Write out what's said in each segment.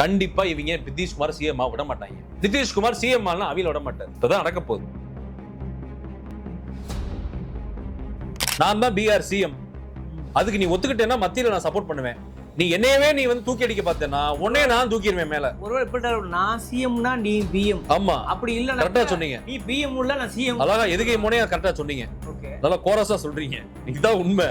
கண்டிப்பா இவங்க நிதிஷ்குமார் சிஎம் விட மாட்டாங்க. நிதிஷ்குமார் சிஎம் ஆனா அவில விட மாட்டார். இப்பதான் நடக்க போகுது. நான் தான் பிஆர் சிஎம் அதுக்கு நீ ஒத்துக்கிட்டேன்னா மத்தியில நான் சப்போர்ட் பண்ணுவேன். நீ என்னையவே நீ வந்து தூக்கி அடிக்க பார்த்தேன்னா உடனே நான் தூக்கிடுவேன் மேல. ஒருவேளை எப்படி நான் சிஎம்னா நீ பிஎம் ஆமா. அப்படி இல்ல கரெக்டா சொன்னீங்க. நீ பிஎம் உள்ள நான் சிஎம் அழகா எதுகை முனையா கரெக்டா சொன்னீங்க. ஓகே நல்லா கோரஸா சொல்றீங்க. இதுதான் உண்மை.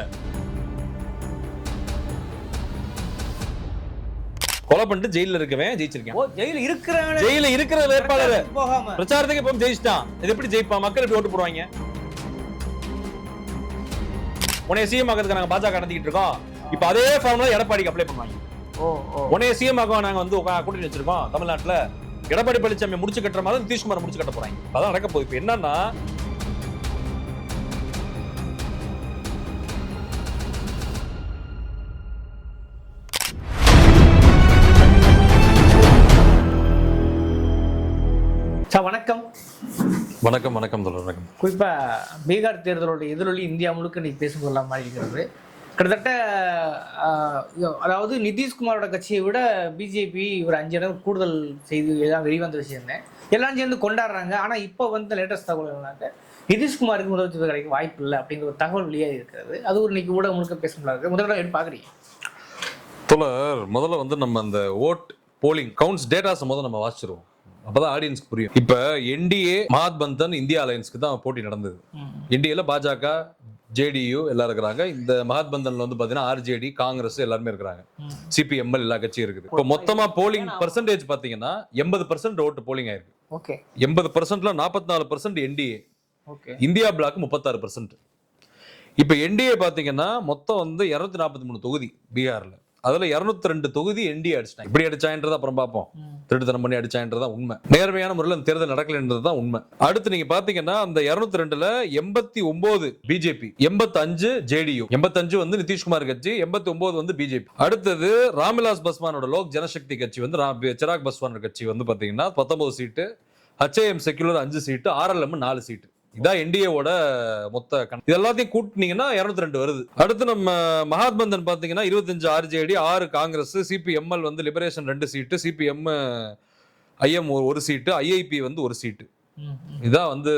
கொலை பண்ணிட்டு ஜெயில இருக்கவன் ஜெயிச்சிருக்கேன். ஓ ஜெயில இருக்கிறவன ஜெயில இருக்கிற வேட்பாளர். போகாம. பிரச்சாரத்துக்கு இப்போ ஜெயிச்சிட்டான். இது எப்படி ஜெயிப்பான் மக்கள் எப்படி ஓட்டு போடுவாங்க? உன்னைய சிஎம் ஆக்கிறதுக்கு நாங்க பாஜக நடத்திக்கிட்டு இருக்கோம். இப்ப அதே ஃபார்ம்ல எடப்பாடிக்கு அப்ளை பண்ணுவாங்க. உன்னைய சிஎம் ஆக நாங்க வந்து கூட்டணி வச்சிருக்கோம் தமிழ்நாட்டுல. எடப்பாடி பழனிசாமி முடிச்சு கட்டுற மாதிரி நிதிஷ்குமார் முடிச்சு கட்ட போறாங்க. அதான் நடக்க போகுது. இப்ப என்னன்னா வணக்கம் வணக்கம் தொடர் வணக்கம். குறிப்பா பீகார் தேர்தலோட எதிரொலி இந்தியா முழுக்க நீ பேசும் கொள்ள மாதிரி இருக்கிறது. கிட்டத்தட்ட அதாவது நிதிஷ்குமாரோட கட்சியை விட பிஜேபி ஒரு அஞ்சு இடம் கூடுதல் செய்து தான் வெளிவந்த விஷயம் எல்லாம் சேர்ந்து கொண்டாடுறாங்க. ஆனா இப்போ வந்து லேட்டஸ்ட் தகவல் என்னன்னாக்க நிதிஷ்குமாருக்கு முதலமைச்சர் கிடைக்க வாய்ப்பு இல்லை அப்படிங்கிற ஒரு தகவல் வெளியாகி இருக்கிறது. அது ஒரு இன்னைக்கு ஊடகம் முழுக்க பேசும் இருக்கு. முதல்ல எப்படி பாக்குறீங்க. தொடர் முதல்ல வந்து நம்ம அந்த ஓட் போலிங் கவுண்ட்ஸ் டேட்டாஸ் முதல்ல நம்ம வாசிச்சிருவோம். அப்பதான் ஆடியன்ஸ்க்கு புரியும். இப்ப என்டிஏ மகாத்பந்தன் இந்தியா அலையன்ஸ்க்கு தான் போட்டி நடந்தது. என்டிஏல பாஜக ஜேடியு எல்லாம் இருக்கிறாங்க. இந்த மகாத்பந்தன்ல வந்து பாத்தீங்கன்னா ஆர்ஜேடி காங்கிரஸ் எல்லாருமே இருக்கிறாங்க. சிபிஎம்எல் எல்லா கட்சியும் இருக்குது. இப்போ மொத்தமா போலிங் பர்சன்டேஜ் பாத்தீங்கன்னா எண்பது பர்சன்ட் ஓட்டு போலிங் ஆயிருக்கு. எண்பது பர்சன்ட்ல நாற்பத்தி நாலு பர்சன்ட் என்டிஏ இந்தியா பிளாக் முப்பத்தாறு பர்சன்ட் இப்போ என்டிஏ பாத்தீங்கன்னா மொத்தம் வந்து இருநூத்தி நாற்பத்தி மூணு தொகுதி பீகார்ல அதுல இருநூத்தி ரெண்டு தொகுதி என்டிஏ அடிச்சிட்டாங்க. இப்படி அடிச்சான்றதை அப்புறம் பார்ப்போம். திருட்டுத்தனம் பண்ணி அடிச்சான்றது தான் உண்மை. நேர்மையான முறையில் அந்த தேர்தல் நடக்கலைன்றது தான் உண்மை. அடுத்து நீங்க பாத்தீங்கன்னா அந்த இருநூத்தி ரெண்டுல எண்பத்தி ஒன்பது பிஜேபி எண்பத்தி அஞ்சு ஜேடியு எண்பத்தஞ்சு வந்து நிதிஷ்குமார் கட்சி எண்பத்தி ஒன்பது வந்து பிஜேபி. அடுத்தது ராம்விலாஸ் பஸ்வானோட லோக் ஜனசக்தி கட்சி வந்து சிராக் பஸ்வான் கட்சி வந்து பாத்தீங்கன்னா பத்தொன்பது சீட்டு ஹச்ஏஎம் செக்குலர் அஞ்சு சீட்டு ஆர்எல்எம் நாலு சீட்டு. இதான் என்டிஏவோட மொத்த கணக்கு. இது எல்லாத்தையும் கூட்டினீங்கன்னா இருநூத்தி ரெண்டு வருது. அடுத்து நம்ம மகாத்பந்தன் பாத்தீங்கன்னா இருபத்தஞ்சு ஆர்ஜேடி ஆறு காங்கிரஸ் சிபிஎம்எல் வந்து லிபரேஷன் ரெண்டு சீட்டு சிபிஎம் ஐஎம் ஒரு சீட்டு ஐஐபி வந்து ஒரு சீட்டு இதான் வந்து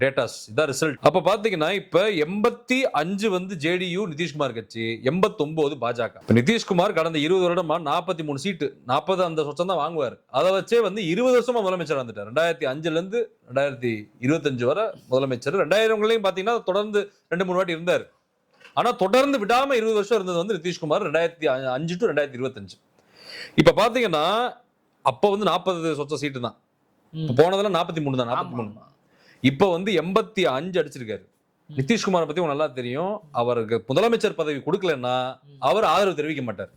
டேட்டாஸ் இதான் ரிசல்ட் அப்ப பாத்தீங்கன்னா இப்ப எண்பத்தி அஞ்சு வந்து ஜேடியு நிதிஷ்குமார் கட்சி எண்பத்தொன்பது பாஜக. இப்ப நிதிஷ்குமார் கடந்த இருபது வருடமா நாற்பத்தி மூணு சீட்டு நாற்பது அந்த சொச்சம் தான் வாங்குவார். அதை வச்சே வந்து இருபது வருஷமா முதலமைச்சர் வந்துட்டார். ரெண்டாயிரத்தி அஞ்சுல இருந்து ரெண்டாயிரத்தி இருபத்தஞ்சு வரை முதலமைச்சர். ரெண்டாயிரங்களையும் பாத்தீங்கன்னா தொடர்ந்து ரெண்டு மூணு வாட்டி இருந்தார். ஆனா தொடர்ந்து விடாம இருபது வருஷம் இருந்தது வந்து நிதிஷ்குமார் ரெண்டாயிரத்தி அஞ்சு டு ரெண்டாயிரத்தி இருபத்தஞ்சு. இப்ப பாத்தீங்கன்னா அப்ப வந்து நாற்பது சொச்ச சீட்டு தான். போனதுல நாற்பத்தி மூணு தான் நாற்பத்தி மூணு. இப்ப வந்து எண்பத்தி அஞ்சு அடிச்சிருக்காரு. நிதிஷ்குமாரை பத்தி நல்லா தெரியும். அவருக்கு முதலமைச்சர் பதவி கொடுக்கலன்னா அவர் ஆதரவு தெரிவிக்க மாட்டார்.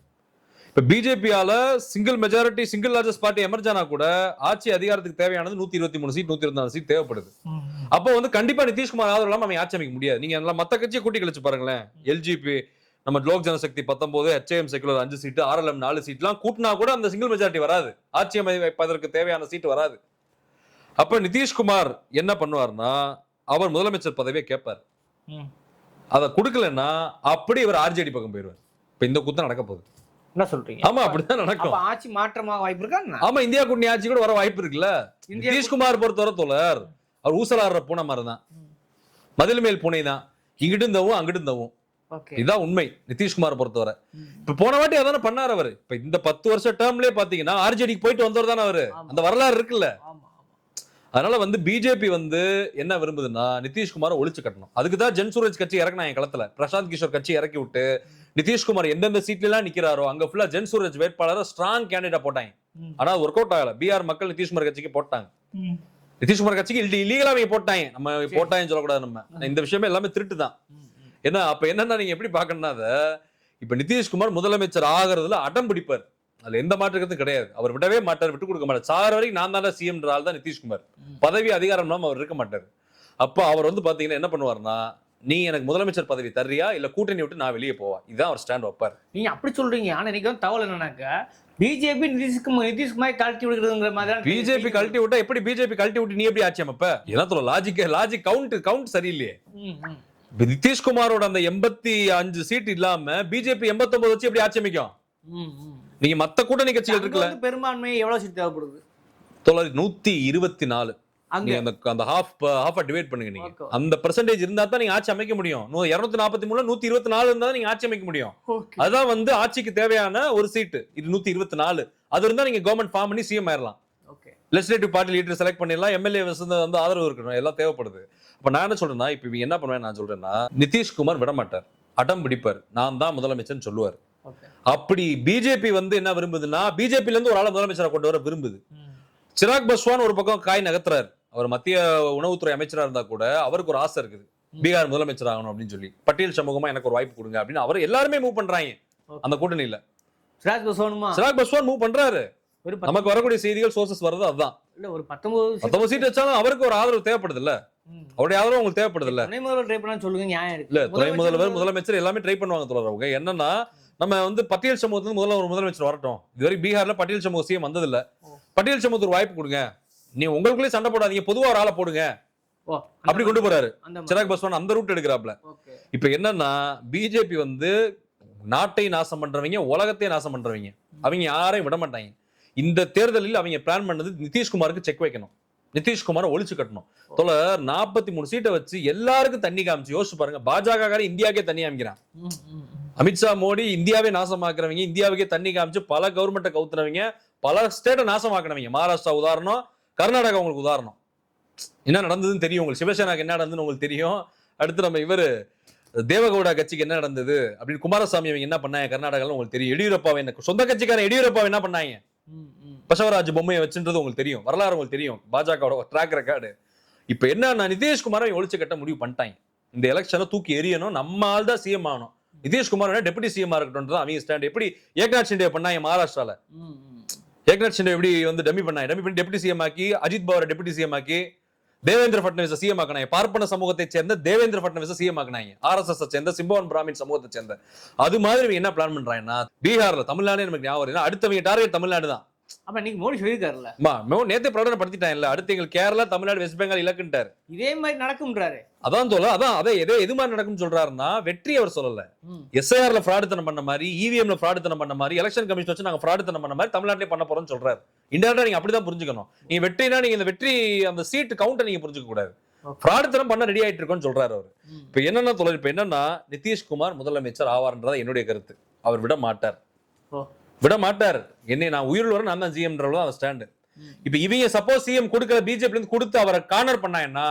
இப்ப பிஜேபியால single majority single largest party emerge ஆனா கூட ஆட்சி அதிகாரத்துக்கு தேவையானது நூத்தி இருபத்தி மூணு சீட் நூத்தி இருபத்தி நாலு சீட் தேவைப்படுது. அப்போ வந்து கண்டிப்பா நிதிஷ்குமார் ஆதரவு இல்லாம அவன் ஆட்சி அமைக்க முடியாது. நீங்க நல்லா மத்த கட்சியை கூட்டி கழிச்சு பாருங்களேன். எல்ஜிபி நம்ம லோக் ஜனசக்தி பத்தொன்பது ஹெச்ஏஎம் செக்குலர் அஞ்சு சீட்டு ஆர்எல்எம் நாலு சீட்லாம் கூட்டினா கூட அந்த சிங்கிள் மெஜாரிட்டி வராது. ஆட்சி அமைப்பதற்கு தேவையான சீட் வராது. அப்ப நிதிஷ்குமார் என்ன பண்ணுவார்னா அவர் முதலமைச்சர் பதவியை கேட்பார் அதை கொடுக்கலன்னா அப்படி இவர் ஆர்ஜேடி பக்கம் போயிடுவார். இப்ப இந்த குத்தம் நடக்க போகுது. என்ன சொல்றீங்க? ஆமா அப்படிதான் நடக்கும். ஆட்சி மாற்றமா வாய்ப்பு இருக்கா? ஆமா இந்தியா கூட்டணி ஆட்சி கூட வர வாய்ப்பு இருக்குல்ல. நிதிஷ்குமார் பொறுத்தவரை தோழர் அவர் ஊசலாடுற பூனை மாதிரி தான் மதில் மேல் பூனை தான் இங்கிட்டு இருந்தவும் அங்கிட்டு இருந்தவும் ஓகே. இதுதான் உண்மை நிதிஷ்குமார் பொறுத்தவரை. இப்ப போன வாட்டி அதானே பண்ணாரு அவரு. இப்ப இந்த பத்து வருஷம் டேர்ம்லயே பாத்தீங்கன்னா ஆர்ஜேடிக்கு போயிட்டு வந்தவர் தானே அவரு. அந்த வரலாறு இருக்குல்ல. அதனால வந்து பிஜேபி வந்து என்ன விரும்புதுன்னா நிதிஷ்குமாரை ஒழிச்சு கட்டணும். அதுக்கு தான் ஜன் சூரஜ் கட்சி இறக்குனாங்க களத்துல. பிரசாந்த் கிஷோர் கட்சி இறக்கி விட்டு நிதிஷ்குமார் எந்தெந்த சீட்ல எல்லாம் நிக்கிறாரோ அங்க ஃபுல்லா ஜன் சூரஜ் வேட்பாளரை ஸ்ட்ராங் கேண்டிடேட் போட்டாங்க. ஆனா ஒர்க் அவுட் ஆகல. பிஆர் மக்கள் நிதிஷ்குமார் கட்சிக்கு போட்டாங்க. நிதிஷ்குமார் கட்சிக்கு இல்லீகலா அவங்க போட்டாங்க. நம்ம போட்டாங்கன்னு சொல்லக்கூடாது நம்ம. இந்த விஷயமே எல்லாமே திருட்டு தான். ஏன்னா அப்ப என்னன்னா நீங்க எப்படி பாக்கணும்னா அதை இப்ப நிதிஷ்குமார் முதலமைச்சர் ஆகிறதுல அடம் பிடிப்பார். அதுல எந்த மாற்றத்தும் கிடையாது. அவர் விடவே மாட்டார் விட்டு கொடுக்க மாட்டார். சார் வரைக்கும் நான் தானே சிஎம் ஆள் தான் நிதிஷ்குமார். பதவி அதிகாரம் இல்லாம அவர் இருக்க மாட்டார். அப்ப அவர் வந்து பாத்தீங்கன்னா என்ன பண்ணுவார்னா நீ எனக்கு முதலமைச்சர் பதவி தர்றியா? இல்ல கூட்டணி விட்டு நான் வெளியே போவா? இதுதான் அவர் ஸ்டாண்ட் வைப்பார் நீங்க அப்படி சொல்றீங்க. ஆனா இன்னைக்கு வந்து தகவல் என்னன்னாக்கா பிஜேபி நிதிஷ்குமார் நிதிஷ்குமார் கழட்டி விடுறதுங்கிற மாதிரி பிஜேபி கழட்டி விட்டா எப்படி பிஜேபி கழட்டி விட்டு நீ எப்படி ஆட்சி அமைப்ப? என்ன லாஜிக் லாஜிக் கவுண்ட் கவுண்ட் சரியில்லையே. நிதிஷ்குமாரோட அந்த எண்பத்தி அஞ்சு சீட் இல்லாம பிஜேபி எண்பத்தொன்பது வச்சு எப்படி ஆட்சி அமைக்கும்? நீங்க மத்த கூட்டணி கட்சிகள் இருக்குல்ல? பெரும்பான்மை எவ்வளவு சீட் தேவைப்படுது? தொள்ளாயிரத்தி நூத்தி இருபத்தி நாலு. அந்த அந்த ஹாஃப் ஹாஃபா டிவைட் பண்ணுங்க நீங்க. அந்த பெர்சன்டேஜ் இருந்தா தான் நீங்க ஆட்சி அமைக்க முடியும். இருநூத்தி நாற்பத்தி மூணுல நூத்தி இருபத்தி நாலு இருந்தா நீங்க ஆட்சி அமைக்க முடியும். அதான் வந்து ஆட்சிக்கு தேவையான ஒரு சீட்டு. இது நூத்தி இருபத்தி நாலு. அது இருந்தா நீங்க கவர்மெண்ட் ஃபார்ம் பண்ணி சிஎம் ஆயிரலாம். லெஜிஸ்லேட்டிவ் பார்ட்டி லீடர் செலக்ட் பண்ணிடலாம். எம்எல்ஏ வந்து ஆதரவு இருக்கணும். எல்லாம் தேவைப்படுது. அப்ப நான் என்ன சொல்றேன்னா இப்ப என்ன பண்ணுவேன் நான் சொல்றேன்னா நிதிஷ்குமார் விட மாட்டார் அடம் பிடிப்பார். நான் தான் முதலமைச்சர்னு சொல்லுவார். அப்படி பிஜேபி வந்து என்ன விரும்புதுன்னா பிஜேபில இருந்து ஒரு ஆளை முதலமைச்சரா கொண்டு வர விரும்புது. சிராக் பஸ்வான் ஒரு பக்கம் காய் நகர்த்துறாரு. அவர் மத்திய உணவுத்துறை அமைச்சரா இருந்தா கூட அவருக்கு ஒரு ஆசை இருக்குது. பீகார் முதலமைச்சர் ஆகணும் அப்படின்னு சொல்லி. பட்டியல் சமூகமா எனக்கு ஒரு வாய்ப்பு கொடுங்க அப்படின்னு அவர் எல்லாருமே மூவ் பண்றாங்க. அந்த கூட்டணியில. சிராஜ் பஸ்வானுமா? சிராக் பஸ்வான் மூவ் பண்றாரு. நமக்கு வரக்கூடிய செய்திகள் சோர்சஸ் வர்றது அதுதான். இல்ல ஒரு பத்தொன்பது பத்தொன்பது சீட் வச்சாலும் அவருக்கு ஒரு ஆதரவு தேவைப்படுது இல்ல. அவருடைய ஆதரவு உங்களுக்கு தேவைப்படுது இல்ல துணை முதல்வர் ட்ரை பண்ணா சொல்லுங்க நியாயம் இருக்கு. இல்ல துணை முதல்வர் முதலமைச்சர் முதலமைச்சர் எல்லாமே ட்ரை பண்ணுவாங்க தொடர் அவங்க. என்னன்னா நம்ம வந்து பட்டியல் சமூகத்துல முதல்ல ஒரு முதலமைச்சர் வரட்டும். இதுவரை பீகார்ல பட்டியல் சமூக சிஎம் வந்தது இல்ல ஓ. பட்டியல் சமூகத்துக்கு ஒரு வாய்ப்பு கொடுங்க. நீ உங்களுக்குள்ளே சண்டை போடாதீங்க. பொதுவா ஒரு ஆளை போடுங்க. அப்படி கொண்டு போறாரு. சிராக் பஸ்வான் அந்த ரூட் எடுக்கிறாப்ல. இப்ப என்னன்னா பிஜேபி வந்து நாட்டை நாசம் பண்றவங்க உலகத்தையே நாசம் பண்றவங்க. அவங்க யாரையும் விட மாட்டாங்க. இந்த தேர்தலில் அவங்க பிளான் பண்ணது நிதிஷ்குமாருக்கு செக் வைக்கணும். நிதிஷ்குமாரை ஒழிச்சு கட்டணும். தோழர் நாற்பத்தி மூணு சீட்டை வச்சு எல்லாருக்கும் தண்ணி காமிச்சு யோசிச்சு பாருங்க. பாஜக காரன் இந்தியாக்கே தண்ணி காமிக்கிறான். அமித்ஷா மோடி இந்தியாவே நாசமாக்குறவங்க இந்தியாவுக்கே தண்ணி காமிச்சு பல கவர்மெண்ட்டை கவுத்துனவங்க பல ஸ்டேட்டை நாசமாக்குனவங்க. மகாராஷ்டிரா உதாரணம் கர்நாடகா உங்களுக்கு உதாரணம். என்ன நடந்ததுன்னு தெரியும் உங்களுக்கு. சிவசேனாக்கு என்ன நடந்ததுன்னு உங்களுக்கு தெரியும். அடுத்து நம்ம இவரு தேவகவுடா கட்சிக்கு என்ன நடந்தது? அப்படின்னு குமாரசாமி அவங்க என்ன பண்ணாங்க? கர்நாடகால உங்களுக்கு தெரியும். எடியூரப்பாவை என்ன சொந்த கட்சிக்காரன் எடியூரப்பாவை என்ன பண்ணாங்க. பசவராஜ் பொம்மையை வச்சுன்றது உங்களுக்கு தெரியும். வரலாறு உங்களுக்கு தெரியும். பாஜகவோட ட்ராக் ரெக்கார்டு இப்போ என்ன நிதிஷ்குமாரை ஒழிச்சு கட்ட முடிவு பண்ணிட்டாங்க. இந்த எலெக்ஷனை தூக்கி எறியணும். நம்ம ஆள் தான் சிஎம் ஆகணும். நிதிஷ்குமார் வேணா டெபுட்டி சிஎம் இருக்கட்டும் தான் அவங்க ஸ்டாண்ட் எப்படி ஏக்நாத் ஷிண்டே பண்ணாங்க மகாராஷ்டிரால. ஏக்நாத் ஷிண்டே எப்படி வந்து டம்மி பண்ணாங்க டம்மி பண்ணி டெபுட்டி சிஎம் ஆக்கி அஜித் பவாரை டெபுட்டி சிஎம் ஆக்கி தேவேந்திர ஃபட்னவிஸை சிஎம் ஆக்கினாங்க. பார்ப்பன சமூகத்தை சேர்ந்த தேவேந்திர ஃபட்னவிஸை சிஎம் ஆக்கினாங்க. ஆர்எஸ்எஸ் சேர்ந்த சிம்பவன் பிராமின் சமூகத்தை சேர்ந்த. அது மாதிரி என்ன பிளான் பண்றாங்கன்னா பீகார்ல தமிழ்நாடு நமக்கு ஞாபகம் அடுத்தவங்க டார்கெட் தமிழ்நாடு தான் அப்ப இன்னைக்கு மோடி சொல்லியிருக்காருல்ல. நேத்தே பிரகடனப்படுத்திட்டான் இல்ல அடுத்து எங்களுக்கு கேரளா தமிழ்நாடு வெஸ்ட் பெங்கால் இலக்குன்ட்டாரு. இதே மாதிரி நடக்கும்ன்றாரு. அதான் சொல்ல அதான் அதே எதே எது மாதிரி நடக்கும்னு சொல்றாருன்னா வெற்றி அவர் சொல்லல. எஸ்ஐஆர்ல ஃப்ராடுத்தனம் பண்ண மாதிரி E இவிஎம்ல ஃப்ராடுத்தனம் பண்ண மாதிரி எலெக்ஷன் கமிஷன் வச்சு நாங்க ஃப்ராடுத்தனம் பண்ண மாதிரி தமிழ்நாட்டிலே பண்ண போறோம்னு சொல்றாரு. இன்டெரக்டா நீங்க அப்படிதான் புரிஞ்சுக்கணும். நீங்க வெற்றினா நீங்க இந்த வெற்றி அந்த சீட் கவுண்டை நீங்க புரிஞ்சுக்க கூடாது. Okay. ஃப்ராடுத்தனம் பண்ண ரெடி ஆயிட்டு இருக்கோம்னு சொல்றாரு அவர். இப்ப என்னன்னா தொழில் இப்ப என்னன்னா நிதிஷ்குமார் முதலமைச்சர் ஆவார்ன்றதா என்னுடைய கருத்து. அவர் விட மாட்டார். விட மாட்டார் என்னை நான் உயிரில் வர நான் தான் ஜிஎம்ன்றதான் அந்த ஸ்டாண்டு இப்போ இவங்க சப்போஸ் சிஎம் கொடுக்குற பிஜேபிலேருந்து கொடுத்து அவரை கார்னர் பண்ணாங்கன்னா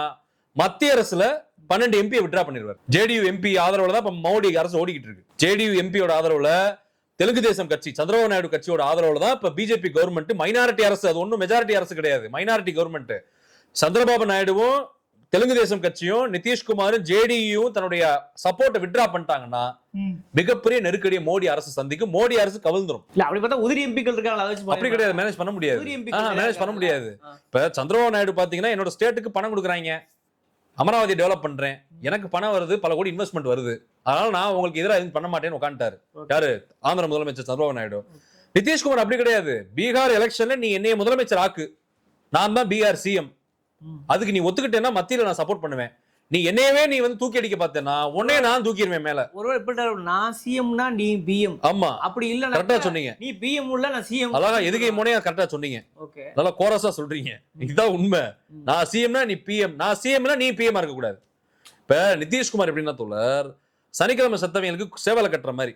மத்திய அரசுல பன்னெண்டு எம்பியை விட்ரா பண்ணிடுவார் ஜேடியு எம்பி ஆதரவுல தான் இப்போ மோடி அரசு ஓடிக்கிட்டு இருக்கு. ஜேடியு எம்பியோட ஆதரவுல தெலுங்கு தேசம் கட்சி சந்திரபாபு நாயுடு கட்சியோட ஆதரவுல தான் இப்போ பிஜேபி கவர்மெண்ட் மைனாரிட்டி அரசு அது ஒன்றும் மெஜாரிட்டி அரசு கிடையாது. மைனாரிட்டி கவர்மெண்ட் சந்திரபாபு நாயுடுவும் தெலுங்கு தேசம் கட்சியும் நிதிஷ்குமாரும் ஜேடியும் தன்னுடைய சப்போர்ட்டை விட்ரா பண்ணிட்டாங்கன்னா மிகப்பெரிய நெருக்கடியை மோடி அரசு சந்திக்கும். மோடி அரசு கவிழ்ந்துரும். இல்ல அப்படி பார்த்தா உதிரி எம்பிக்கள் இருக்காங்க அப்படி கிடையாது. மேனேஜ் பண்ண முடியாது. மேனேஜ் பண்ண முடியாது. இப்ப சந்திரபாபு நாயுடு பாத்தீங்கன்னா என்னோட ஸ்டேட்டுக்கு பணம் கொடுக்குறாங்க. அமராவதி டெவலப் பண்றேன். எனக்கு பணம் வருது பல கோடி இன்வெஸ்ட்மெண்ட் வருது. அதனால நான் உங்களுக்கு எதிராக எதுவும் பண்ண மாட்டேன்னு உட்காந்துட்டாரு. யாரு? ஆந்திர முதலமைச்சர் சந்திரபாபு நாயுடு. நிதிஷ்குமார் அப்படி கிடையாது. பீகார் எலெக்ஷன்ல நீ என்னைய முதலமைச்சர் ஆக்கு. நான் தான் பீகார் சிஎம். அதுக்கு நீ ஒத்துக்கிட்டேன்னா மத்தியில நான் சப்போர்ட் பண்ணுவேன். நீ என்னையவே நீ வந்து தூக்கி அடிக்க பார்த்தேன்னா உடனே நான் தூக்கிடுவேன் மேல. ஒருவேளை எப்படி நான் சிஎம்னா நீ பிஎம் ஆமா. அப்படி இல்ல கரெக்டா சொன்னீங்க. நீ பிஎம் உள்ள நான் சிஎம் அழகா எதுகை முனையா கரெக்டா சொன்னீங்க. ஓகே. நல்லா கோரஸா சொல்றீங்க. இதுதான் உண்மை. நான் சிஎம்னா நீ பிஎம் நான் சிஎம்னா நீ பிஎம் இருக்க கூடாது இப்ப நிதிஷ்குமார் எப்படின்னா தோழர் சனிக்கிழமை சத்தவங்களுக்கு சேவலை கட்டுற மாதிரி.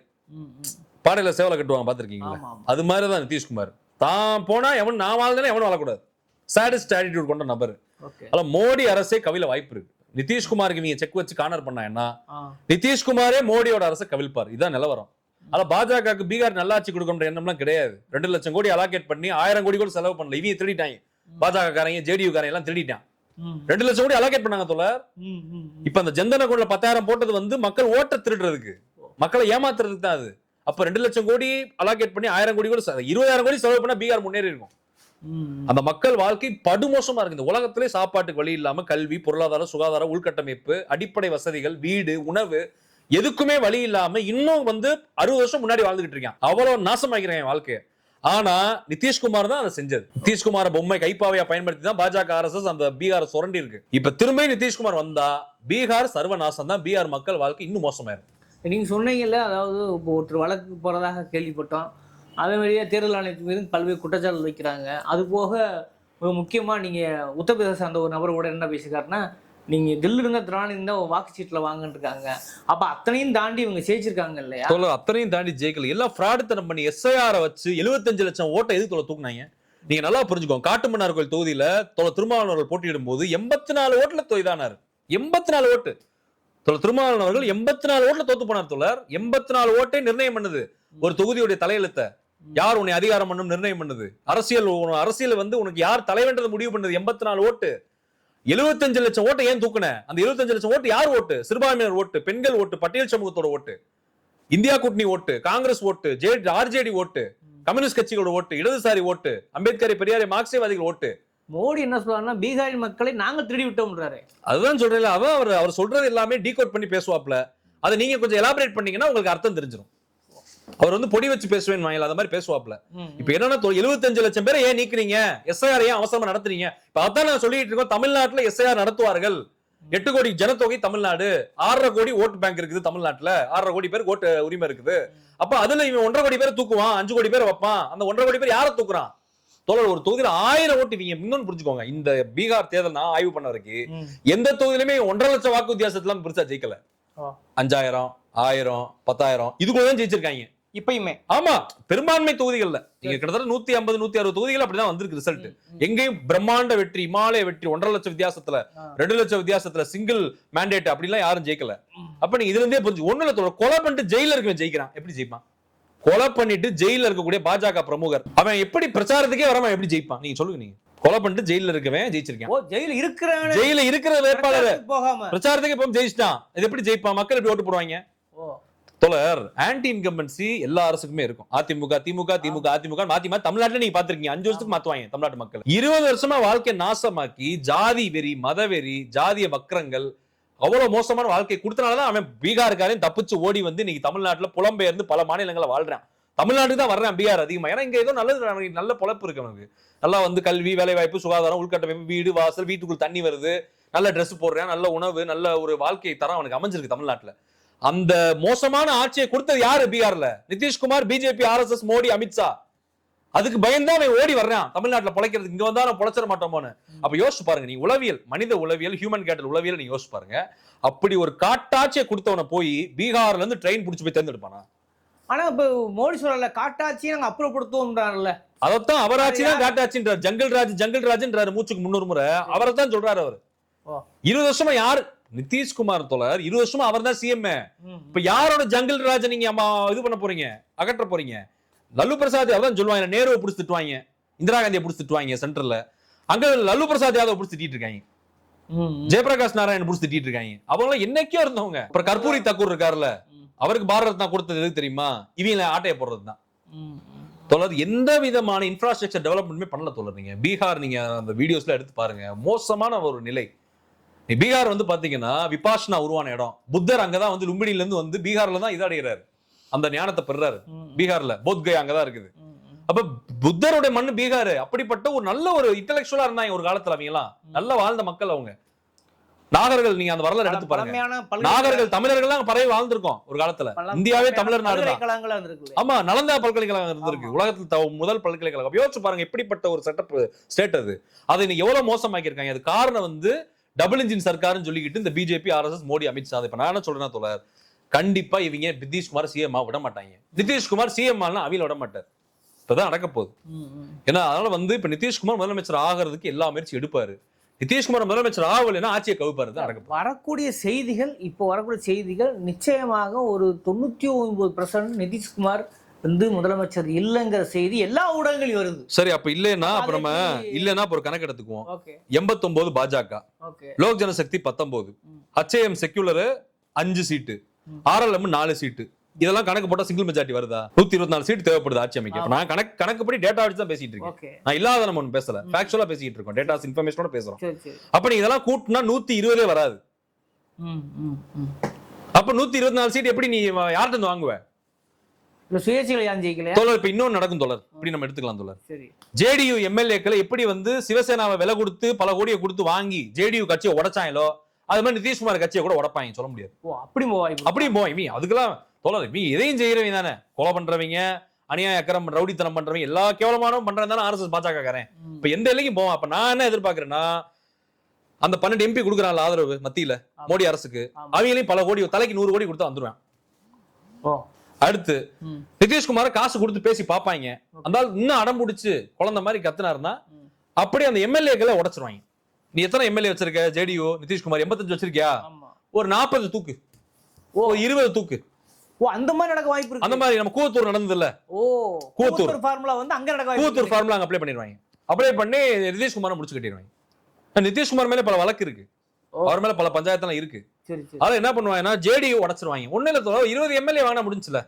பாடையில சேவலை கட்டுவாங்க பாத்திருக்கீங்களா அது மாதிரி தான் நிதிஷ்குமார். தான் போனா எவன் நான் வாழ்ந்தேன்னா எவனும் வாழக்கூடாது. சாடிஸ்ட் ஆட்டிடியூட் கொண்ட நபர். அதனால மோடி அரசே கவில வாய்ப்பு இருக்கு. நிதிஷ்குமாருக்கு இவங்க செக் வச்சு கார்னர் பண்ணாங்கன்னா ஆ. நிதிஷ்குமாரே மோடியோட அரசை கவிழ்ப்பார். இதான் நிலவரம். ஆனா பாஜகவுக்கு பீகார் நல்லாட்சி கொடுக்கணுன்ற எண்ணம்லாம் கிடையாது. ரெண்டு லட்சம் கோடி அலாகேட் பண்ணி ஆயிரம் கோடி கூட செலவு பண்ணல. இவங்க திருடிட்டாங்க. பாஜக காரங்க ஜேடியு காரங்க எல்லாம் திருடிட்டான் ரெண்டு லட்சம் கோடி அலாகேட் பண்ணாங்க தோழர். இப்ப அந்த ஜந்தன கோடில பத்தாயிரம் போட்டது வந்து மக்கள் ஓட்ட திருடுறதுக்கு. மக்களை ஏமாத்துறதுக்கு தான் அது. அப்ப ரெண்டு லட்சம் கோடி அலாகேட் பண்ணி ஆயிரம் கோடி கூட இருபதாயிரம் கோடி செலவு பண்ணா பீகார் முன்னேறி இருக்கும் அந்த மக்கள் வாழ்க்கை படுமோசமா இருக்கு. இந்த உலகத்திலே சாப்பாட்டுக்கு வழி இல்லாம கல்வி பொருளாதார சுகாதார உள்கட்டமைப்பு அடிப்படை வசதிகள் வீடு உணவு எதுக்குமே வழி இல்லாம இன்னும் வந்து அறுபது வருஷம் முன்னாடி வாழ்ந்துகிட்டு இருக்கான். அவ்வளவு நாசமாக்கிறேன் என் வாழ்க்கைய. ஆனா நிதிஷ்குமார் தான் அதை செஞ்சது. நிதிஷ்குமார பொம்மை கைப்பாவையா பயன்படுத்தி தான் பாஜக அரசு அந்த பீகாரை சுரண்டி இருக்கு. இப்ப திரும்ப நிதிஷ்குமார் வந்தா பீகார் சர்வநாசம் தான் பீகார் மக்கள் வாழ்க்கை இன்னும் மோசமாயிரும். நீங்க சொன்னீங்கல்ல அதாவது இப்போ ஒருத்தர் வழக்கு போறதாக கேள்விப்பட்டோம். அதே மாதிரியே தேர்தல் ஆணையத்தின் மீது பல்வேறு குற்றச்சாட்டு வைக்கிறாங்க. அது போக முக்கியமாக நீங்கள் உத்தரப்பிரதேச சார்ந்த ஒரு நபர் கூட என்ன பேசியிருக்காருன்னா நீங்கள் தில்லு இருந்தா திராணி இருந்தா வாக்குச்சீட்டுல இருக்காங்க அப்போ அத்தனையும் தாண்டி இவங்க ஜெயிச்சிருக்காங்க இல்லையா? தோழர் அத்தனையும் தாண்டி ஜெயிக்கல. எல்லாம் ஃப்ராடுத்தனம் பண்ணி எஸ்ஐஆரை வச்சு 75 லட்சம் ஓட்டை எது தொலை தூக்குனாங்க? நீங்க நல்லா புரிஞ்சுக்கோங்க. காட்டுமன்னார் கோயில் தொகுதியில தொலை திருமாவளவர்கள் போட்டியிடும் போது எண்பத்தி நாலு ஓட்டுல தொய்தானார். எண்பத்தி நாலு ஓட்டு. தொலை திருமாவளவர்கள் அவர்கள் எண்பத்தி நாலு ஓட்டுல தோத்து போனார் தொழர். எண்பத்தி நாலு ஓட்டை நிர்ணயம் பண்ணுது. ஒரு தொகுதியுடைய தலையெழுத்த. யார் உன்னை அதிகாரம் பண்ணும் நிர்ணயம் பண்ணுது? அரசியல் அரசியல் வந்து உனக்கு யார் தலைவன்றதை முடிவு பண்ணுது? எண்பத்தி நாலு ஓட்டு. 75 லட்சம் ஓட்டை ஏன் தூக்குன? அந்த 75 லட்சம் ஓட்டு யார் ஓட்டு? சிறுபான்மையினர் ஓட்டு பெண்கள் ஓட்டு பட்டியல் சமூகத்தோட ஓட்டு. இந்தியா கூட்டணி ஓட்டு காங்கிரஸ் ஓட்டு ஜே ஆர்ஜேடி ஓட்டு கம்யூனிஸ்ட் கட்சிகளோட ஓட்டு இடதுசாரி ஓட்டு அம்பேத்கரை பெரியாரை மார்க்சியவாதிகள் ஓட்டு. மோடி என்ன சொல்றாருன்னா பீகாரின் மக்களை நாங்க திருடி விட்டோம்ன்றாரு அதுதான் சொல்றேன் அவன் அவர் அவர் சொல்றது எல்லாமே டீகோட் பண்ணி பேசுவாப்ல அதை நீங்க கொஞ்சம் எலாபரேட் பண்ணீங்கன்னா உங்களுக்கு அர்த்தம் தெரிஞ்சிடும் அவர் வந்து பொடி வச்சு பேசுவேன் வாயில அந்த மாதிரி பேசுவாப்ல. இப்ப என்னன்னா 75 லட்சம் பேரை ஏன் நீக்குறீங்க? எஸ்ஐஆர் ஏன் அவசரமா நடத்துறீங்க? இப்ப அதான் நான் சொல்லிட்டு இருக்கோம் தமிழ்நாட்டுல எஸ்ஐஆர் நடத்துவார்கள். எட்டு கோடி ஜனத்தொகை தமிழ்நாடு ஆறரை கோடி ஓட்டு பேங்க் இருக்குது தமிழ்நாட்டுல ஆறரை கோடி பேர் ஓட்டு உரிமை இருக்குது. அப்ப அதுல இவன் ஒன்றரை கோடி பேர் தூக்குவான் அஞ்சு கோடி பேர் வைப்பான் அந்த ஒன்றரை கோடி பேர் யாரை தூக்குறான்? தோழர் ஒரு தொகுதியில ஆயிரம் ஓட்டு இவங்க இன்னொன்னு புரிஞ்சுக்கோங்க இந்த பீகார் தேர்தல் நான் ஆய்வு பண்ண வரைக்கும். எந்த தொகுதியிலுமே ஒன்றரை லட்சம் வாக்கு வித்தியாசத்துல பெருசா ஜெயிக்கல. அஞ்சாயிரம் ஆயிரம் பத்தாயிரம் இதுக்குள்ள தான் ஜெயிச்சிருக்காங்க. இப்பயுமே. ஆமா பெரும்பான்மை தொகுதிகள்ல. நீங்க கிட்டத்தட்ட நூத்தி ஐம்பது நூத்தி அறுபது தொகுதிகள் அப்படிதான் வந்திருக்கு ரிசல்ட் எங்கேயும் பிரம்மாண்ட வெற்றி இமாலய வெற்றி ஒன்றரை லட்சம் வித்தியாசத்துல. ரெண்டு லட்சம் வித்தியாசத்துல சிங்கிள் மேண்டேட் அப்படிலாம் யாரும் ஜெயிக்கல. அப்ப நீங்க இதுல இருந்தே புரிஞ்சு ஒண்ணுல தோழர் கொலை பண்ணிட்டு ஜெயில இருக்கவன் ஜெயிக்கிறான். எப்படி ஜெயிப்பான்? கொலை பண்ணிட்டு ஜெயில இருக்கக்கூடிய பாஜக பிரமுகர். அவன் எப்படி பிரச்சாரத்துக்கே வராம எப்படி ஜெயிப்பான்? நீங்க சொல்லுங்க நீங்க. கொலை பண்ணிட்டு ஜெயில இருக்கவன் ஜெயிச்சிருக்கான். ஓ ஜெயில இருக்கிறவன. ஜெயில இருக்கிற வேட்பாளர். போகாம. பிரச்சாரத்துக்கு இப்ப ஜெயிச்சிட்டான். இது எப்படி ஜெயிப்பான்? மக்கள் எப்படி ஓட்டு போடுவாங்க? ஓ. தோழர் ஆன்டி இன்கம்பன்சி எல்லா அரசுக்குமே இருக்கும். அதிமுக திமுக திமுக அதிமுக மாத்தி மாத்தி தமிழ்நாட்டுல நீங்க பாத்திருக்கீங்க. அஞ்சு வருஷத்துக்கு மாத்துவாங்க தமிழ்நாட்டு மக்கள். இருபது வருஷமா வாழ்க்கை நாசமாக்கி ஜாதி வெறி மத வெறி ஜாதிய வக்கரங்கள் அவ்வளவு மோசமான வாழ்க்கை கொடுத்தனாலதான் அவன் பீகாருக்காரையும் தப்பிச்சு ஓடி வந்து இன்னைக்கு தமிழ்நாட்டுல புலம்பெயர்ந்து பல மாநிலங்கள வாழ்றான். தமிழ்நாட்டுக்கு தான் வர்றேன் பீகார் அதிகமா. ஏன்னா இங்க ஏதோ நல்லது நல்ல பொழப்பு இருக்கு அவனுக்கு. நல்லா வந்து கல்வி வேலை வாய்ப்பு சுகாதாரம் உள்கட்டமைப்பு வீடு வாசல் வீட்டுக்குள் தண்ணி வருது. நல்ல Dress போடுறேன் நல்ல உணவு நல்ல ஒரு வாழ்க்கை தரம் அவனுக்கு அமைஞ்சிருக்கு தமிழ்நாட்டுல. அந்த மோசமான ஆட்சியை கொடுத்தது யாரு பீகார்ல நிதிஷ்குமார் பிஜேபி ஆர்எஸ்எஸ் மோடி அமித்ஷா அதுக்கு பயந்தா அவன் ஓடி வர்றான். தமிழ்நாட்டுல பொழைக்கிறதுக்கு இங்க வந்தா நான் பொழைச்சிட மாட்டோமோன்னு. அப்ப யோசிச்சு பாருங்க நீ உளவியல் மனித உளவியல் ஹியூமன் கேட்டல் உளவியல் நீங்க யோசிச்சு பாருங்க. அப்படி ஒரு காட்டாட்சியை கொடுத்தவனை போய் பீகார்ல இருந்து ட்ரெயின் பிடிச்சு போய் தேர்ந்தெடுப்பானா? ஆனா இப்ப மோடி சொல்லல காட்டாட்சியை நாங்க அப்புறப்படுத்துவோம்ன்றாருல்ல அதைத்தான் அவராட்சி தான் காட்டாட்சின்றார். ஜங்கல் ராஜ் ஜங்கல் ராஜ்ன்றாரு மூச்சுக்கு முன்னூறு முறை. அவரை தான் சொல்றாரு அவர். இருபது வருஷமா யார் நிதிஷ்குமார் தோழர் இருபது வருஷமா அவர் தான் சிஎம். இப்ப யாரோட ஜங்கிள் ராஜை நீங்க அம்மா இது பண்ண போறீங்க? அகற்ற போறீங்க? லல்லு பிரசாத் அதான் சொல்லுவாங்க நேருவை பிடிச்சி திட்டுவாங்க. இந்திரா காந்தியை பிடிச்சி திட்டுவாங்க சென்டர்ல அங்க லல்லு பிரசாத் யாதவ் பிடிச்சி திட்டிட்டு இருக்காங்க. ஜெயபிரகாஷ் நாராயண் பிடிச்சி திட்டிட்டு இருக்காங்க. அவங்க என்னைக்கோ இருந்தவங்க. அப்புறம் கற்பூரி தக்கூர் இருக்காருல்ல. அவருக்கு பாரத ரத்னா கொடுத்தது எதுக்கு தெரியுமா? இவங்க ஆட்டைய போடுறது தான். தோழர் எந்த விதமான இன்ஃப்ராஸ்ட்ரக்சர் டெவலப்மெண்ட்மே பண்ணல தோழர் நீங்க. பீகார் நீங்க அந்த வீடியோஸ்ல எடுத்து பாருங்க. மோசமான ஒரு நிலை. பீகார் வந்து பாத்தீங்கன்னா விபாஷனா உருவான இடம். புத்தர் அங்கதான் வந்து லும்பினில இருந்து வந்து பீகார்ல தான் இதடைகிறாரு அந்த ஞானத்தை பெறாரு பீகார்ல போத்கயா அங்கதான் இருக்குது. அப்ப புத்தருடைய மண்ணு பீகார். அப்படிப்பட்ட ஒரு நல்ல ஒரு இன்டெலெக்சுவலா இருந்தாங்க ஒரு காலத்துல அவங்க எல்லாம் நல்லா வாழ்ந்த மக்கள் அவங்க. நாகர்கள் நீங்க அந்த வரலாறு எடுத்து பாருங்க. நாகர்கள் தமிழர்கள் பறவை வாழ்ந்திருக்கோம் ஒரு காலத்துல. இந்தியாவே தமிழர் நாடு. ஆமா நலந்தா பல்கலைக்கழகம் இருந்திருக்கு. உலகத்தில் முதல் பல்கலைக்கழகம். யோசிச்சு பாருங்க எப்படிப்பட்ட ஒரு செட்டப் ஸ்டேட் அது. அதை இன்னைக்கு எவ்வளவு மோசமாக்கியிருக்காங்க. அது காரணம் வந்து டபுள் இன்ஜின் சர்க்கார்னு சொல்லிக்கிட்டு இந்த பிஜேபி ஆர்எஸ்எஸ் மோடி அமித்ஷா இப்ப நான் என்ன சொல்றேன்னா தோழர் கண்டிப்பா இவங்க நிதிஷ்குமார் சிஎம் விட மாட்டாங்க. நிதிஷ்குமார் சிஎம் அவில விட மாட்டார். இப்பதான் நடக்க போகுது. ஏன்னா அதனால வந்து இப்ப நிதிஷ்குமார் முதலமைச்சர் ஆகிறதுக்கு எல்லா முயற்சி எடுப்பாரு. நிதிஷ்குமார் முதலமைச்சர் ஆகலைன்னா ஆட்சியை கவிப்பாரு தான் நடக்க வரக்கூடிய செய்திகள் இப்போ வரக்கூடிய செய்திகள் நிச்சயமாக ஒரு தொண்ணூத்தி ஒன்பது பர்சன்ட் நிதிஷ்குமார் வந்து முதலமைச்சர் இல்லைங்கிற செய்தி எல்லா ஊடகங்களையும் வருது. சரி அப்ப இல்லைன்னா அப்ப நம்ம இல்லைன்னா ஒரு கணக்கு எடுத்துக்குவோம். எண்பத்தொன்பது பாஜக. லோக் ஜனசக்தி பத்தொன்பது. ஹச்ஏஎம் செக்யூலர் அஞ்சு சீட்டு. ஆர்எல்எம் நாலு சீட்டு. இதெல்லாம் கணக்கு போட்டா சிங்கிள் மெஜாரிட்டி வருதா? நூத்தி இருபத்தி நாலு சீட் தேவைப்படுது ஆட்சி அமைக்க. நான் கணக்கு கணக்குப்படி டேட்டா வச்சு தான் பேசிட்டு இருக்கேன். நான் இல்லாத நம்ம ஒண்ணு பேசல. ஃபேக்சுவலா பேசிட்டு இருக்கோம். டேட்டாஸ் இன்ஃபர்மேஷனோட பேசுறோம். அப்ப நீங்க இதெல்லாம் கூட்டினா நூத்தி இருபதே வராது அப்ப நூத்தி இருபத்தி நாலு சீட் எப்படி நீ யார்கிட்ட இருந்து வாங்குவ? இல்லை சுயேட்சைகள் தோழர் இப்ப நடக்கும் தோழர். இப்படி நம்ம எடுத்துக்கலாம் தோழர். சரி. ஜேடியு எம்எல்ஏக்களை எப்படி வந்து சிவசேனாவை விலை கொடுத்து பல கோடியை கொடுத்து வாங்கி ஜேடியு கட்சியை உடைச்சாங்களோ அது மாதிரி நிதிஷ்குமார் கட்சியை கூட உடைப்பாங்க சொல்ல முடியாது. ஓ அப்படி இவன் அதுக்கெல்லாம் தோழர் எதையும் செய்யறவங்க தானே. கொலை பண்றவங்க அநியாய அக்கறம் ரவுடித்தனம் பண்றவன் எல்லா கேவலமானவும் பண்றேன் தானே ஆர்எஸ்எஸ் பாஜக காரன். ம். இப்ப எந்த எல்லைக்கும் போவான். அப்ப நான் என்ன எதிர்பார்க்கறேன்னா அந்த பன்னெண்டு எம்பி கொடுக்குறான்ல ஆதரவு மத்தியில. மோடி அரசுக்கு. அவங்களையும் பல கோடி தலைக்கு நூறு கோடி கொடுத்து வந்துருவேன். ஓ. அடுத்து. நிதிஷ்குமார காசு கொடுத்து பேசி பாப்பாங்க அந்த இன்னும் அடம் பிடிச்சு குழந்தை மாதிரி கத்துனாருன்னா. அப்படியே அந்த எம்எல்ஏக்களை உடைச்சிருவாங்க. நீ எத்தனை எம்எல்ஏ வச்சிருக்க? ஜேடியோ நிதிஷ்குமார் எண்பத்தஞ்சு வச்சிருக்கியா? ஒரு நாற்பது தூக்கு. ஓ. இருபது தூக்கு. ஓ அந்த மாதிரி நடக்க வாய்ப்பு இருக்கு. அந்த மாதிரி நம்ம கூவத்தூர் நடந்ததுல ஓ கூத்தூர். கூத்தூர் ஃபார்முலா வந்து அங்க நடக்க இருக்கு. ஃபார்முலா அங்க அப்ளை பண்ணிடுவாங்க. அப்ளை பண்ணி நிதிஷ்குமாரை முடிச்சு கட்டிடுவாங்க. நிதிஷ்குமார் மேல பல வழக்கு இருக்கு. அவர் மேல பல பஞ்சாயத்துலாம் இருக்கு. அதனால என்ன பண்ணுவாங்கன்னா ஜேடியோ உடைச்சிருவாங்க. ஒண்ணு இல்ல இருபது எம்எல்ஏ வாங்கினா முடிஞ்சுல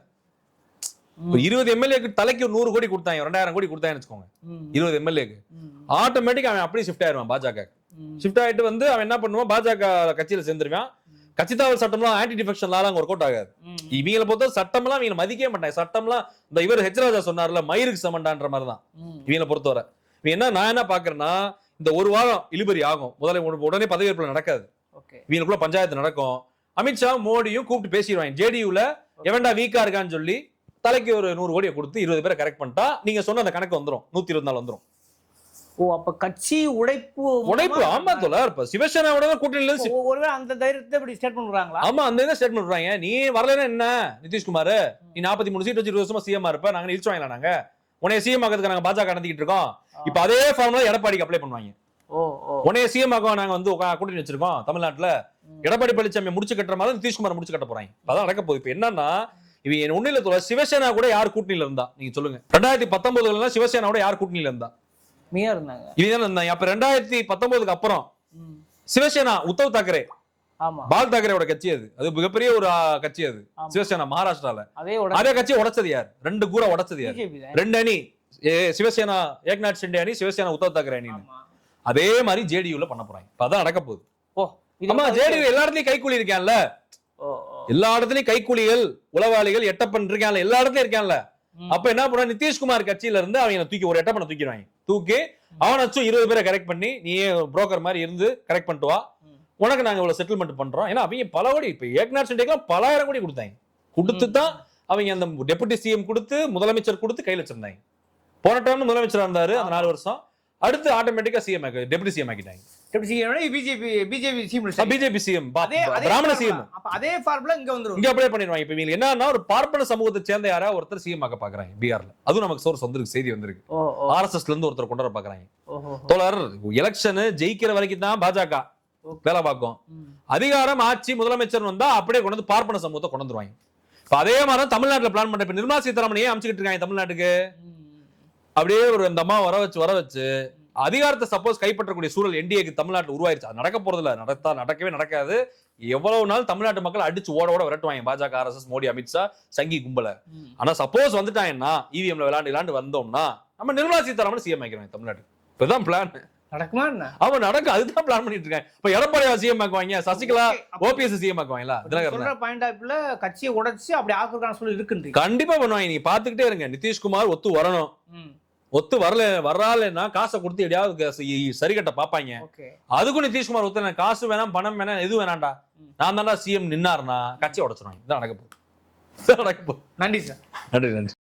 இருபது எம்எல்ஏக்கு தலைக்கு ஒரு நூறு கோடி கொடுத்தாங்க ரெண்டாயிரம் கோடி கொடுத்தாங்கன்னு வச்சுக்கோங்க. இருபது எம்எல்ஏக்கு. ஆட்டோமேட்டிக் அவன் அப்படியே ஷிஃப்ட் ஆயிருவான் பாஜக. ஷிஃப்ட் ஆயிட்டு வந்து அவன் என்ன பண்ணுவான் பாஜக கட்சியில சேர்ந்துருவான். கட்சி தாவல் சட்டம்லாம் ஆன்டி டிஃபெக்ஷன் லாலாம் ஒர்க் அவுட் ஆகாது. இவங்களை பொறுத்த சட்டம்லாம் இவங்க மதிக்கவே மாட்டாங்க. சட்டம்லாம் இந்த இவர் ஹெச்ராஜா சொன்னார்ல மயிருக்கு சமண்டான்ற மாதிரி தான். இவங்களை பொறுத்தவரை. என்ன நான் என்ன பாக்குறேன்னா இந்த ஒரு வாரம் இழுபறி ஆகும். முதல்ல உடனே- பதவியேற்பு நடக்காது. இவங்களுக்குள்ள பஞ்சாயத்து நடக்கும். அமித்ஷா மோடியும் கூப்பிட்டு பேசிடுவாங்க. ஜேடியூல எவன்டா வீக்கா இருக்கான்னு சொல்லி தலைக்கு ஒரு நூறு கோடியை கொடுத்து இருபது பேரை கரெக்ட் பண்ணிட்டா நீங்க சொன்ன அந்த கணக்கு வந்துரும். நூத்தி இருபத்தி நாலு வந்துரும். ஓ அப்ப கட்சி உடைப்பு உடைப்பு ஆமா தோழர். இப்ப சிவசேனாவோட கூட்டணியில ஒருவேளை அந்த தைரியத்தை இப்படி ஸ்டேட்மெண்ட் விடுறாங்களா ஆமா அந்த இதை ஸ்டேட்மெண்ட் விடுறாங்க நீ வரலன்னா என்ன நிதிஷ்குமார்? நீ நாற்பத்தி மூணு சீட் வச்சு இருபது வருஷமா சிஎம் இருப்ப நாங்க இழிச்சு வாங்கலாம் நாங்க. உன்னைய சிஎம் ஆக்கிறதுக்கு நாங்க பாஜக நடத்திக்கிட்டு இருக்கோம். இப்ப அதே ஃபார்ம்ல எடப்பாடிக்கு அப்ளை பண்ணுவாங்க. உன்னைய சிஎம் ஆக நாங்க வந்து கூட்டணி வச்சிருக்கோம் தமிழ்நாட்டுல. எடப்பாடி பழனிசாமி முடிச்சு கட்டுற மாதிரி நிதிஷ்குமார் முடிச்சு கட்ட போறாங்க. அதான் நடக்க போகுது. இப்ப என்னன்னா இவங்க ஒண்ணு இல்ல தோழர் சிவசேனா கூட யார் கூட்டணியில இருந்தா? நீங்க சொல்லுங்க. ரெண்டாயிரத்தி பத்தொன்பதுல சிவசேனாவோட யார் கூட்டணியில இருந்தா? மியா இருந்தாங்க. இவங்க இருந்தாங்க. அப்ப ரெண்டாயிரத்தி பத்தொன்பதுக்கு அப்புறம். சிவசேனா உத்தவ் தாக்கரே பால் தாக்கரேவோட கட்சி அது. அது மிகப்பெரிய ஒரு கட்சி அது. சிவசேனா மகாராஷ்டிரால. அதே கட்சி உடைச்சது யார்? ரெண்டு கூரை உடைச்சது யார்? ரெண்டு அணி. சிவசேனா ஏக்நாத் ஷிண்டே அணி சிவசேனா உத்தவ் தாக்கரே அணி அதே மாதிரி ஜேடியூல பண்ண போறாங்க. இப்ப அதான் நடக்க போகுது. ஓ ஆமா ஜேடியூ எல்லா இடத்துலயும் கைக்கூலி இருக்கான்ல எல்லா இடத்துலயும் கைக்கூலிகள் உளவாளிகள் எட்டப்பன் இருக்கான்ல எல்லா இடத்துலயும் இருக்கான்ல. அப்ப என்ன பண்ண நிதிஷ்குமார் கட்சியில இருந்து அவங்க தூக்கி ஒரு எட்டப்பனை தூக்கிடுவாங்க தூக்கி அவனாச்சும் இருபது பேரை கரெக்ட் பண்ணி நீயே புரோக்கர் மாதிரி இருந்து கரெக்ட் பண்ணிட்டு வா. உனக்கு நாங்க இவ்வளவு செட்டில்மெண்ட் பண்றோம். ஏன்னா அவங்க பல கோடி இப்ப ஏக்நாத் ஷிண்டேக்கெல்லாம் பலாயிரம் கோடி கொடுத்தாங்க. கொடுத்து தான் அவங்க அந்த டெபுட்டி சிஎம் கொடுத்து முதலமைச்சர் கொடுத்து கையில வச்சிருந்தாங்க. போன டைம் முதலமைச்சரா இருந்தாரு அந்த நாலு வருஷம். அடுத்து ஆட்டோமேட்டிக்கா சிஎம் டெபுட்டி சிஎம் ஆக்கிட்டாங்க. எப்படி செய்யணும் BJP BJP CM BJP CM அதே அதே பிராமண formula. சிஎம் அப்ப அதே ஃபார்முலா இங்க வந்துரும். இங்க அப்ளை பண்ணிடுவாங்க. இப்ப இவங்க என்னன்னா ஒரு பார்ப்பன சமூகத்தை சேர்ந்த யாரா ஒருத்தர் சிஎம் ஆக்க பாக்குறாங்க பீகார்ல அதுவும் நமக்கு சோர்ஸ் வந்திருக்கு செய்தி வந்திருக்கு. ஆர்எஸ்எஸ்ல இருந்து ஒருத்தர் கொண்டு வர பாக்குறாங்க. தோழர் எலெக்ஷன் ஜெயிக்கிற வரைக்கும் தான் பாஜக. வேலை பார்க்கும். அதிகாரம் ஆட்சி முதலமைச்சர் வந்தா அப்படியே கொண்டு வந்து பார்ப்பன சமூகத்தை கொண்டு வந்துருவாங்க. இப்ப அதே மாதிரி தமிழ்நாட்டுல பிளான் இப்ப நிர்மலா சீதாராமன் ஏன் அமைச்சுக்கிட்டு இருக்காங்க தமிழ்நாட்டுக்கு. அப்படியே ஒரு இந்த அம்மா வர வச்சு வர வச்சு அதிகாரத்தை சப்போஸ் கைப்பற்றக்கூடிய சூழல் என்டிஏக்கு தமிழ்நாட்டுல உருவாயிருச்சு. அது நடக்க போறது இல்ல நடத்தா நடக்கவே நடக்காது. எவ்வளவு நாள் தமிழ்நாட்டு மக்கள் அடிச்சு ஓட ஓட விரட்டுவாங்க. பாஜக ஆர்எஸ்எஸ் மோடி அமித்ஷா சங்கி கும்பல. ஆனா சப்போஸ் வந்துட்டாங்கன்னா இவிஎம்ல விளையாண்டு விளையாண்டு வந்தோம்னா நம்ம நிர்மலா சீதாராமன் சிஎம் ஆக்கிறாங்க தமிழ்நாடு இப்பதான் பிளான் நடக்குமா அவன் நடக்கும். அதுதான் பிளான் பண்ணிட்டு இருக்காங்க இப்ப எடப்பாடி சிஎம் ஆக்குவாங்க. சசிகலா ஓபிஎஸ் சிஎம் ஆக்குவாங்களா தினகரன். சொல்ற பாயிண்ட் ஆஃப்ல கட்சியை உடைச்சு அப்படி ஆக்குறதுக்கான சொல்லி இருக்குன்றீங்க. கண்டிப்பா பண்ணுவாங்க. நீங்க பாத்துக்கிட்டே இருங்க. நிதிஷ்குமார் ஒத்து வரணும். ஒத்து வரல வர்றாருன்னா காசை கொடுத்து எடையாவது க- சரி- கட்ட பாப்பாங்க அதுக்கும் நிதிஷ்குமார் ஒத்து காசு வேணாம் பணம் வேணாம் எது வேணாம்டா. ம். நான் தான்டா சிஎம் நின்னாருன்னா கட்சியை உடச்சிருவாங்க. இதான் நடக்க போகுது. நடக்க போகுது. நன்றி சார். நன்றி நன்றி.